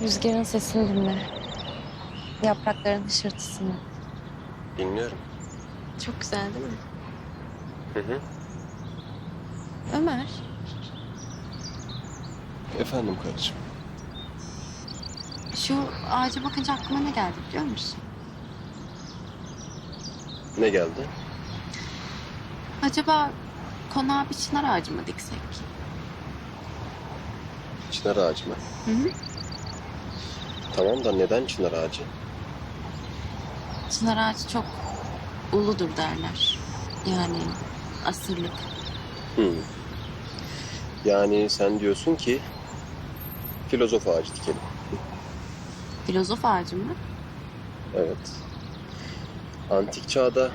Rüzgarın sesini dinle. Yaprakların hışırtısını. Dinliyorum. Çok güzel değil mi? Hı hı. Ömer, Efendim karıcığım. şu ağaca bakınca aklıma ne geldi biliyor musun? Ne geldi? Acaba konağa bir çınar ağacı mı diksek? Çınar ağacı mı? Hı hı. Tamam da neden çınar ağacı? Çınar ağacı çok uludur derler. Yani asırlık. Hı. Yani sen diyorsun ki filozof ağacı dikelim. Filozof ağacı mı? Evet. Antik çağda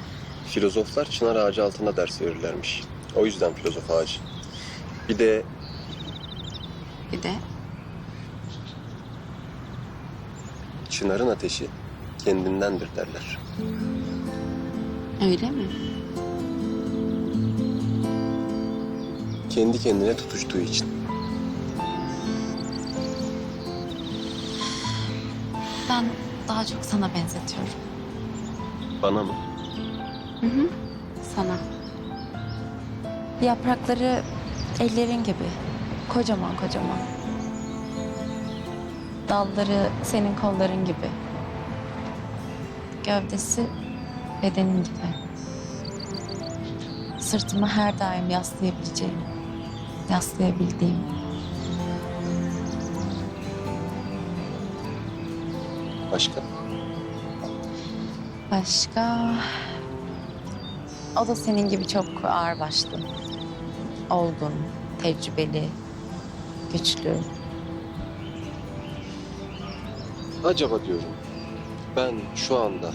filozoflar çınar ağacı altında ders verirlermiş. O yüzden filozof ağacı. Bir de Bir de çınarın ateşi kendindendir derler. öyle mi? Kendi kendine tutuştuğu için. Ben daha çok sana benzetiyorum. Bana mı? Hı hı. Sana. Yaprakları ellerin gibi. Kocaman kocaman. Dalları senin kolların gibi. Gövdesi bedenin gibi. Sırtımı her daim yaslayabileceğim. Yaslayabildiğim. Başka? Başka... O da senin gibi çok ağırbaşlı. Olgun, tecrübeli, güçlü. Acaba diyorum ben şu anda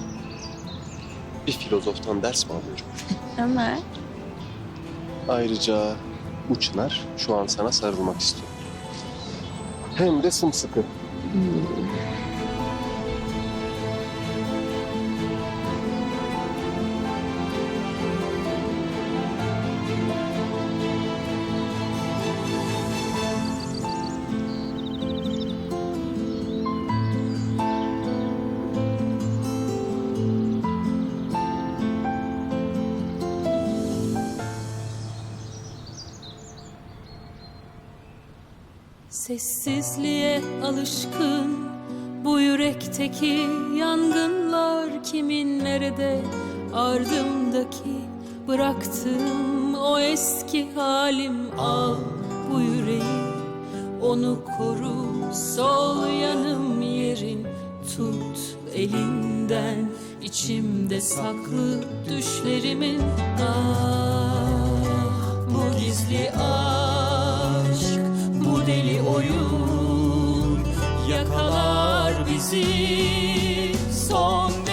bir filozoftan ders mi alıyorum? Ömer. Ayrıca bu çınar şu an sana sarılmak istiyor. Hem de sımsıkı. Sessizliğe alışkın bu yürekteki yangınlar kimin nerede? Ardımdaki bıraktığım o eski halim al bu yüreği. Onu koru sol yanım yerin tut elinden. İçimde saklı düşlerimin ah bu gizli aşk bizi son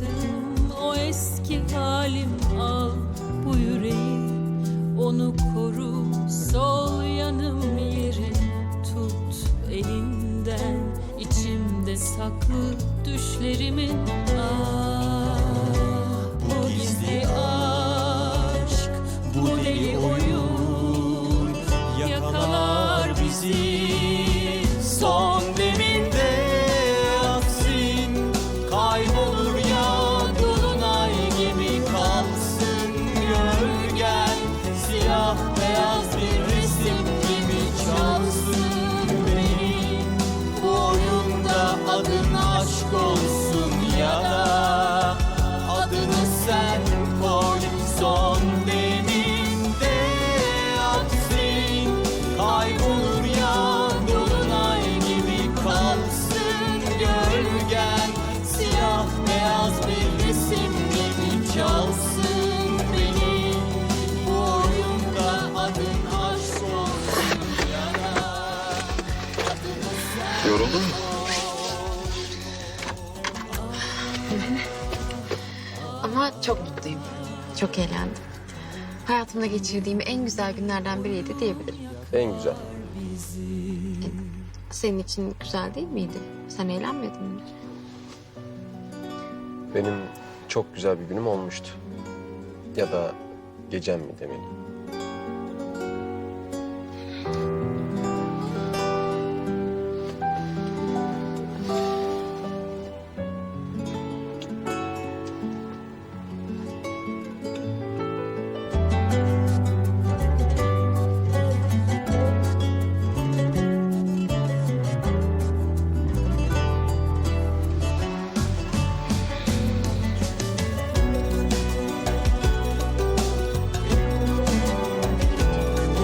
bıraktığım o eski halim al bu yüreği. Onu koru sol yanım yeri tut elinden içimde saklı düşlerimin ah Ama çok mutluyum. Çok eğlendim. Hayatımda geçirdiğim en güzel günlerden biriydi diyebilirim. En güzel. Senin için güzel değil miydi? Sen eğlenmedin mi? Benim çok güzel bir günüm olmuştu. Ya da gecem mi demeliyim.